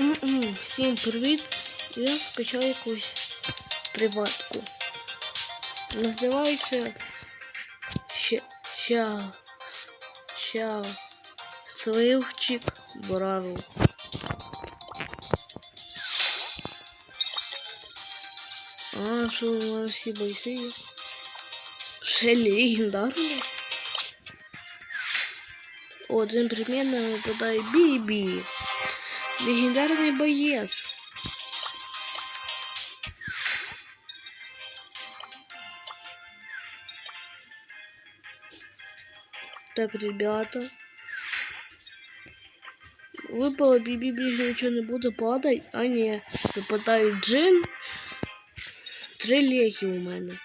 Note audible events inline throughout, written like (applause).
М-м, Всім привіт! Я скачав якусь приватку. Називається Ща... Ща... Ща... Сливчик Браво. А, що у нас всі бойси є? Ще легендарно? Один примерно випадає Бібі. Легендарный боец. Так, ребята. Выпало биби ближе ничего не буду падать. А не, выпадает джин. Три лехи у мене.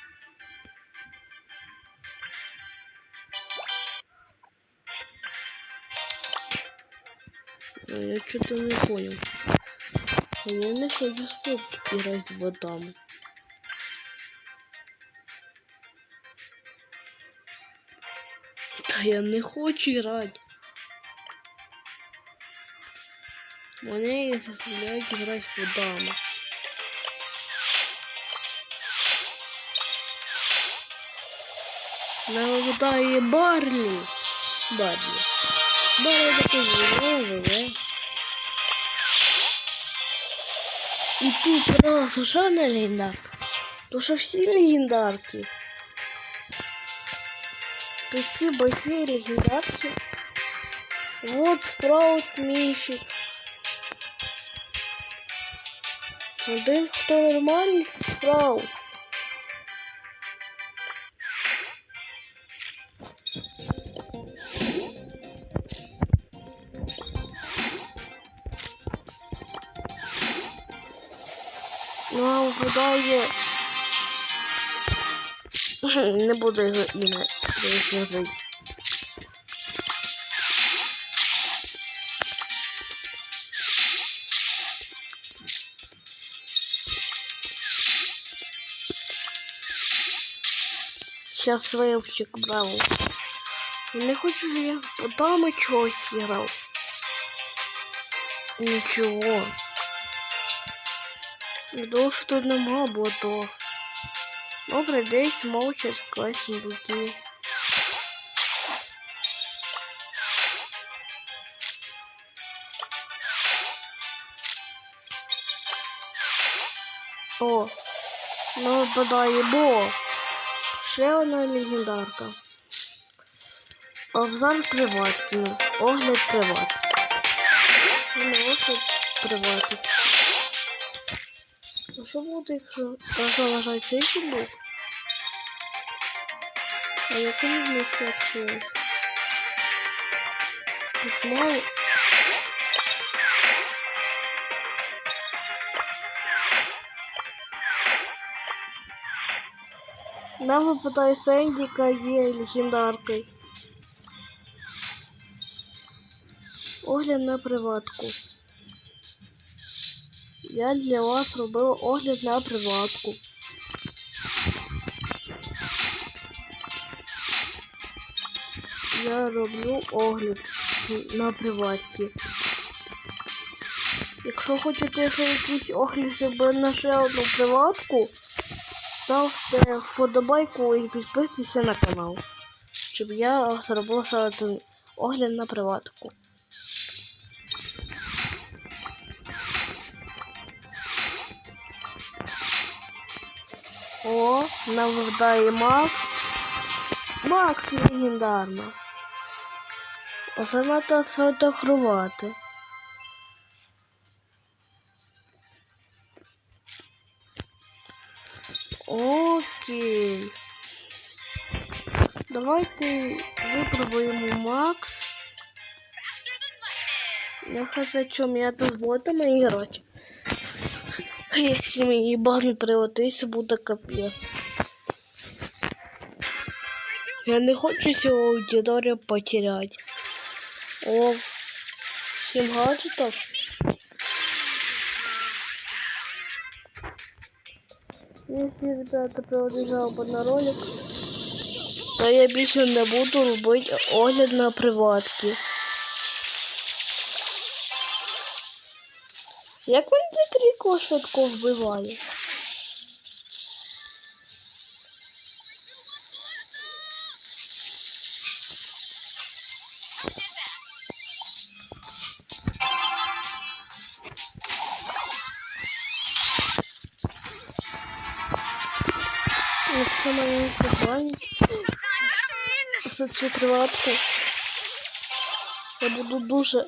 А я что-то не понял. Я не хочу спорт играть с ботами. Та я не хочу играть. Мене заставляють играть с ботами. На випадає Барлі. Барлі. Барлі такий здоровий, І тут сразу що не легендарка? То що всі легендарки. Тут всі бойці легендарки. Вот спраут міфік. Один хто нормальний це спраут. Вгадає. (laughs) Не буду його ім'я говорити. Сейчас вивчик брав. Не хочу, я з ботами чогось грав. Нічого. Що тут нема ботов. Добре, десь мовчать класні буки. О, ну випадає бо. Ще одна легендарка. Обзор приватки. Огляд приватки. Огляд приватки. Що буде, якщо заважає цей сундук? А яке місце відкрилось? Тут мало. Нам випадає Сенді, яка є легендаркою. Огляд на приватку. Я для вас робила огляд на приватку. Я роблю огляд на приватки. Якщо хочете якийсь огляд щоб на ще одну приватку, ставте вподобайку і підписуйтесь на канал, щоб я зробив ще один огляд на приватку. О, навдає Макс. Макс легендарно. Оце треба сфотографувати. Окей. Давайте випробуємо Макс. За чому я тут ботами грати. Если мне базу превратиться, буде капець. Я не хочу цього аудиторію потерять. О, 7 гаджетов. Если, ребята, продолжал бы на ролик, то я більше не буду робити огляд на приватки. Як він так ріко швидко вбиває? Якщо мене не за цю приватку, я буду дуже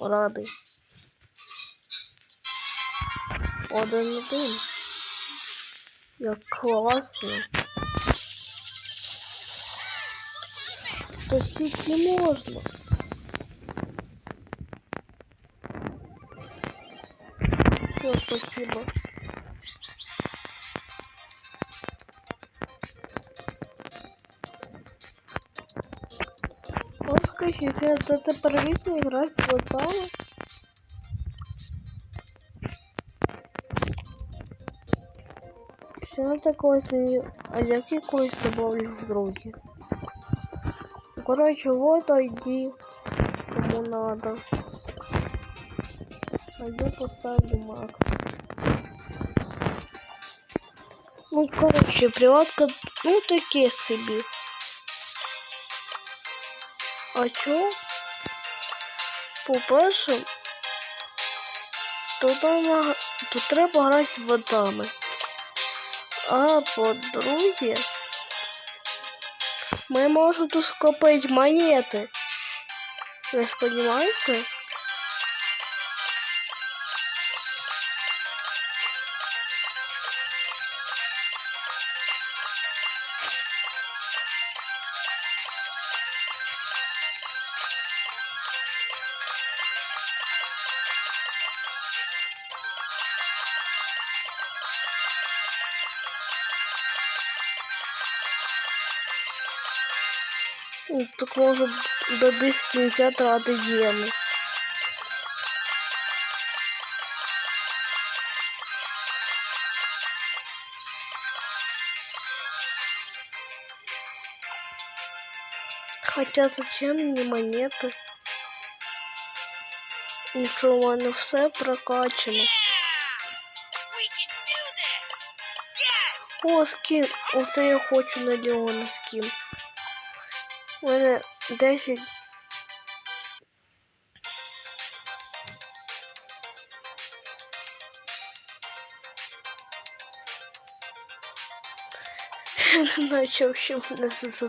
радий. Один один. Як класно. То скільки можна. Все, спасибо. О, скажіть, це тепер вічно грати в ботами? Такое ты... А я какой добавлю в други? Короче, вот ID. Кому надо. А я поставлю Макс. Ну, короче, приватка, ну, таке собі. А чо? По-перше, тут треба грати з ботами. А по-друге, мы можем тут скопать монеты. Вы ж розумієте? Ну, Так може добити кінця трати геми. Хотя зачем мені монети? Якщо у мене все прокачано. We can do this! Yes! О, скін. Оце я хочу на Леона скін. У мене 10. Я не знаю, що мене за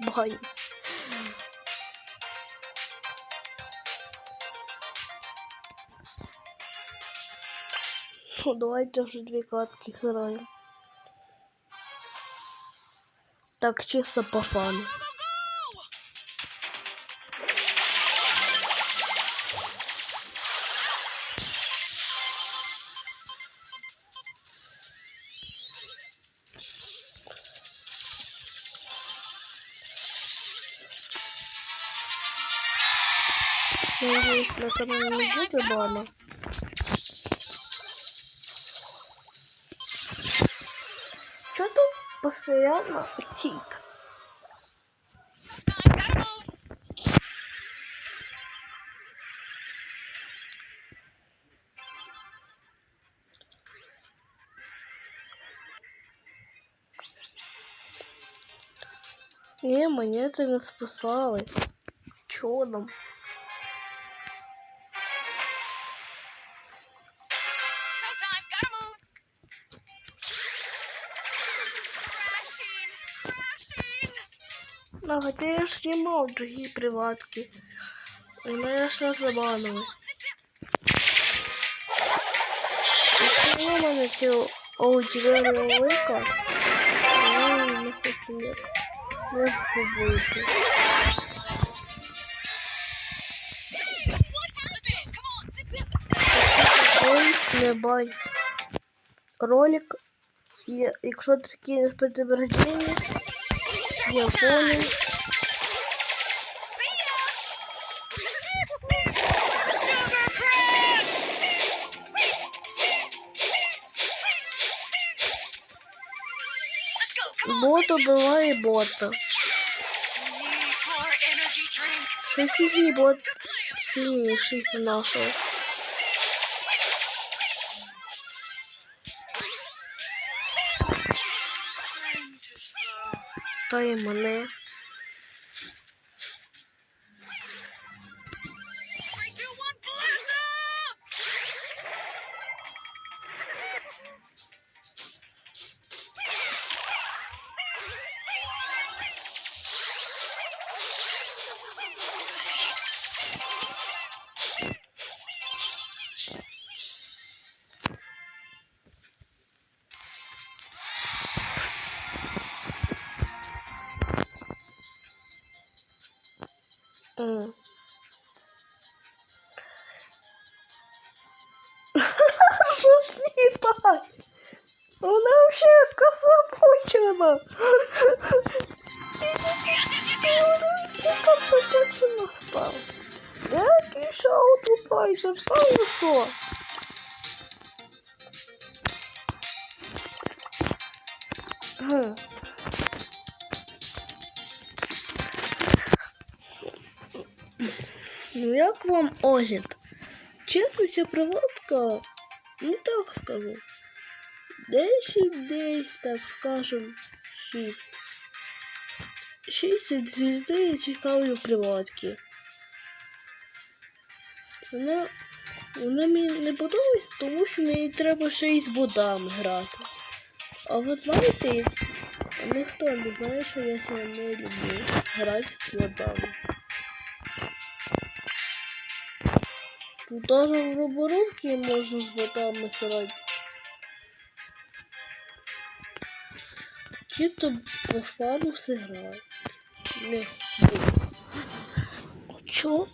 баню. Ну, давайте вже дві катки сыграем. Так, чисто по фану. Надеюсь, на канале не будет бана. Чё тут постоянно тик? Не, монеты не спасали. Чё нам? Хотя ж снимал другие приватки. И меня сейчас забанили. Если у меня ті аудиторія велика, я не хочу ніяк. Не zip! Колись не бай. Ролик, і якщо кинеш підтвердження, я понял. See ya! Sugar Crash! Let's go, come on! Бот убиває бота. Need more energy drink! Щось їхній бот сильніший за нашого. tutaj mamy Thank two, one, blast off! М. Що з ній так? Вона взагалі кособочена. Яка кособочена стала. Я пішов тут сайдер, сам що? Гм. Як вам огляд? Чесно, ця проводка, ну так скажу. Десять десь, так скажем, шість. Шість із десяти я читаю приватки. Вона, вона мені не подобається, тому що мені треба ще й з бодами грати. А ви знаєте, ніхто не знає, що я ще не люблю грати з бодами. Тут даже в роборовке можно с ботами срать. Чисто по фану сыграть. Не. бу. Чё?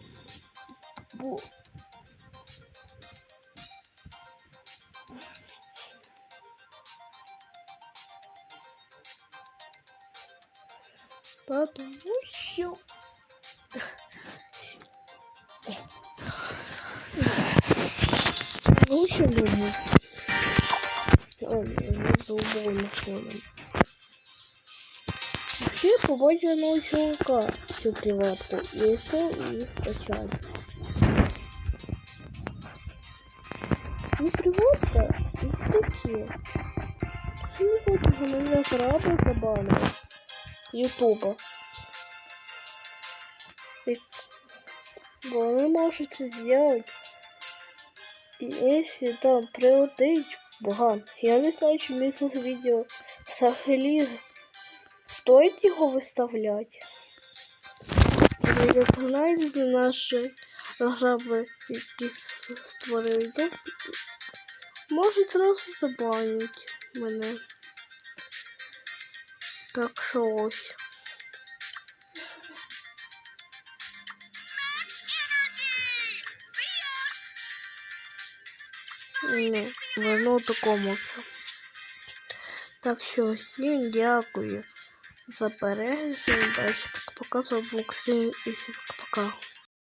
Бу. Потому что... Ну, ще думаю. О, не довольно ходом. Вообще побачив одного чувака цю приватку і вирішив її скачати. Ну, приватка і таке. Що не хочу, що мене зраби забанили. Ютуба. І... Бо вони можуть це зробити. И если там прилетить баган, я не знаю, чи місце з відео взагалі стоїть його виставляти. Ви Як знаєте, наші розраби, які с- створили, то можуть зразу забанити мене. Так що ось. Воно такому. Так що всім дякую за перегляд. Всім бачу, Пока-пока. І всім пока-пока.